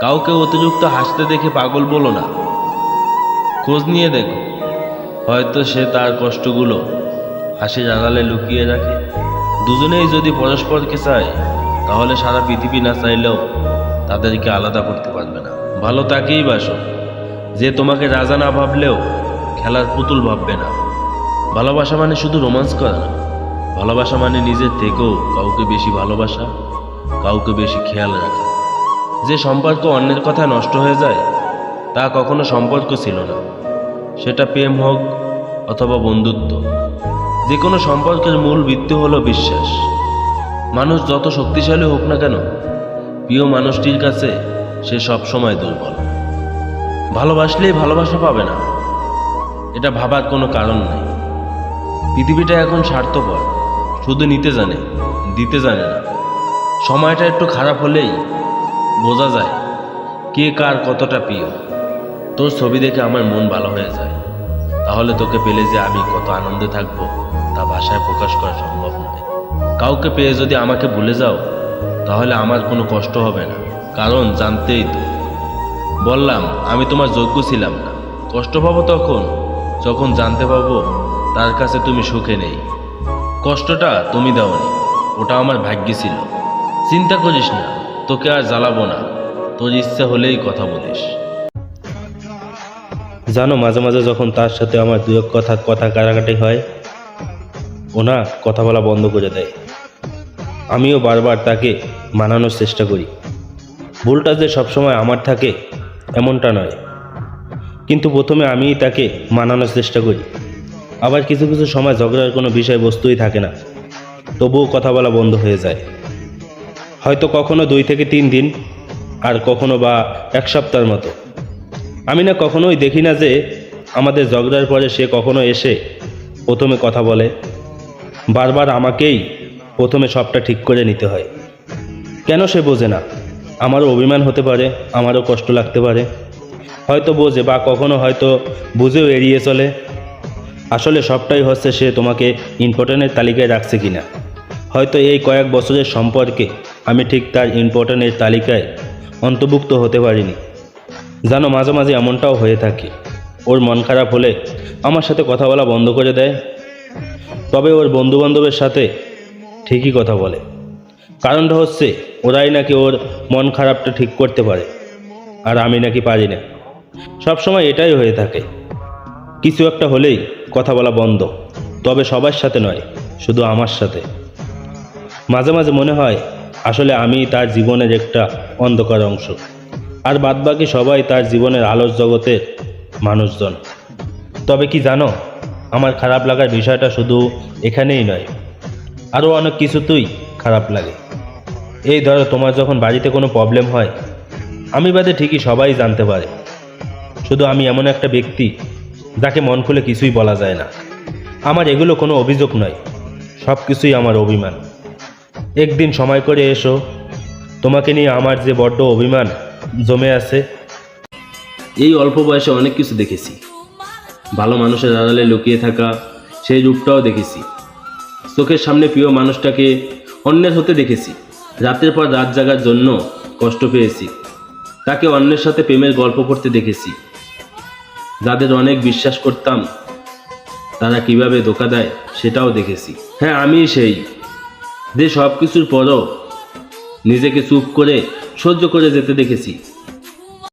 কাউকে অতিরিক্ত হাসতে দেখে পাগল বলো না। খোঁজ নিয়ে দেখো। হয়তো সে তার কষ্টগুলো হাসির আড়ালে লুকিয়ে রাখে। দুজনেই যদি পরস্পরকে চায়, তাহলে সারা পৃথিবী না চাইলেও তাদেরকে আলাদা করতে পারবে না। ভালো তাকেই বাসো। যে তোমাকে রাজা না ভাবলেও খেলার পুতুল ভাববে না। ভালোবাসা মানে শুধু রোমান্স করা? না ভালোবাসা মানে নিজের থেকেও কাউকে বেশি ভালোবাসা, কাউকে বেশি খেয়াল রাখা। যে সম্পর্ক অন্যের কথা নষ্ট হয়ে যায়, তা কখনো সম্পর্ক ছিল না। সেটা প্রেম হোক অথবা বন্ধুত্ব। যে কোনো সম্পর্কের মূল ভিত্তি হলো বিশ্বাস। মানুষ যত শক্তিশালী হোক না কেন, প্রিয় মানুষটির কাছে সে সব সময় দুর্বল। ভালোবাসলেই ভালোবাসা পাবে না। এটা ভাবার কোনো কারণ নেই। পৃথিবীটা এখন স্বার্থপর, শুধু নিতে জানে, দিতে জানে না। সময়টা একটু খারাপ হলেই বোঝা যায় কে কার কতটা প্রিয়। তোর ছবি দেখে আমার মন ভালো হয়ে যায়। তাহলে তোকে পেলে যে আমি কত আনন্দে থাকব, তা ভাষায় প্রকাশ করা সম্ভব নয়। কাউকে পেয়ে যদি আমাকে ভুলে যাও, তাহলে আমার কোনো কষ্ট হবে না। কারণ জানতেই তো। বললাম, আমি তোমার যোগ্য ছিলাম না। কষ্ট পাবো তখন? যখন জানতে পাবো তার কাছে তুমি সুখে নেই। কষ্টটা তুমি দাওনি, ওটা আমার ভাগ্যে ছিল। চিন্তা করিস না, তোকে আর জ্বালাবো না, তোর ইচ্ছা হলেই কথা বলিস। জানো, মাঝে মাঝে যখন তার সাথে আমার দু এক কথা কথা কাটাকাটি হয় ওনা কথা বলা বন্ধ করে দেয়। আমিও বারবার তাকে মানানোর চেষ্টা করি। ভুলটা যে সবসময় আমার থাকে, এমনটা নয়। কিন্তু প্রথমে আমিই তাকে মানানোর চেষ্টা করি। আবার কিছু কিছু সময় ঝগড়ার কোনো বিষয়বস্তুই থাকে না। তবুও কথা বলা বন্ধ হয়ে যায়। হয়তো কখনো দুই থেকে তিন দিন, আর কখনো বা এক সপ্তাহের মতো। আমি না কখনোই দেখি না যে আমাদের ঝগড়ার পরে সে কখনো এসে প্রথমে কথা বলে। বারবার আমাকেই প্রথমে সবটা ঠিক করে নিতে হয়। কেন সে বোঝে না? আমারও অভিমান হতে পারে, আমারও কষ্ট লাগতে পারে। হয়তো বোঝে বা কখনো হয়তো বুঝেও এড়িয়ে চলে। আসলে সবটাই হচ্ছে সে তোমাকে ইম্পর্টেন্টের তালিকায় রাখছে কিনা। হয়তো এই কয়েক বছরের সম্পর্কে আমি ঠিক তার ইম্পর্টেন্টের তালিকায় অন্তর্ভুক্ত হতে পারিনি। জানো, মাঝে মাঝে এমনটাও হয়ে থাকে। ওর মন খারাপ হলে আমার সাথে কথা বলা বন্ধ করে দেয়। তবে ওর বন্ধুবান্ধবের সাথে ঠিকই কথা বলে। কারণটা হচ্ছে ওরাই নাকি ওর মন খারাপটা ঠিক করতে পারে, আর আমি নাকি পারি না। সবসময় এটাই হয়ে থাকে। কিছু একটা হলেই কথা বলা বন্ধ। তবে সবার সাথে নয়, শুধু আমার সাথে। মাঝে মাঝে মনে হয়, আসলে আমি তার জীবনের একটা অন্ধকার অংশ। আর বাদবাকি সবাই তার জীবনের আলোর জগতের মানুষজন। তবে কি জানো, আমার খারাপ লাগার বিষয়টা শুধু এখানেই নয়। আরও অনেক কিছুতেই খারাপ লাগে। এই ধরো, তোমার যখন বাড়িতে কোনো প্রবলেম হয়, আমি বাদে ঠিকই সবাই জানতে পারে। শুধু আমি এমন একটা ব্যক্তি যাকে মন খুলে কিছুই বলা যায় না। আমার এগুলো কোনো অভিযোগ নয়, সব কিছুই আমার অভিমান। একদিন সময় করে এসো, তোমাকে নিয়ে আমার যে বড্ড অভিমান জমে আছে। এই অল্প বয়সে অনেক কিছু দেখেছি। ভালো মানুষের আড়ালে লুকিয়ে থাকা সেই রূপটাও দেখেছি। চোখের সামনে প্রিয় মানুষটাকে অন্যের হতে দেখেছি। রাতের পর রাত জাগার জন্য কষ্ট পেয়েছি। তাকে অন্যের সাথে প্রেমের গল্প করতে দেখেছি। যাদের অনেক বিশ্বাস করতাম, তারা কীভাবে ধোকা দেয় সেটাও দেখেছি। হ্যাঁ আমি সেই। যে সব কিছুর পরও নিজেকে চুপ করে সহ্য করে যেতে দেখেছি।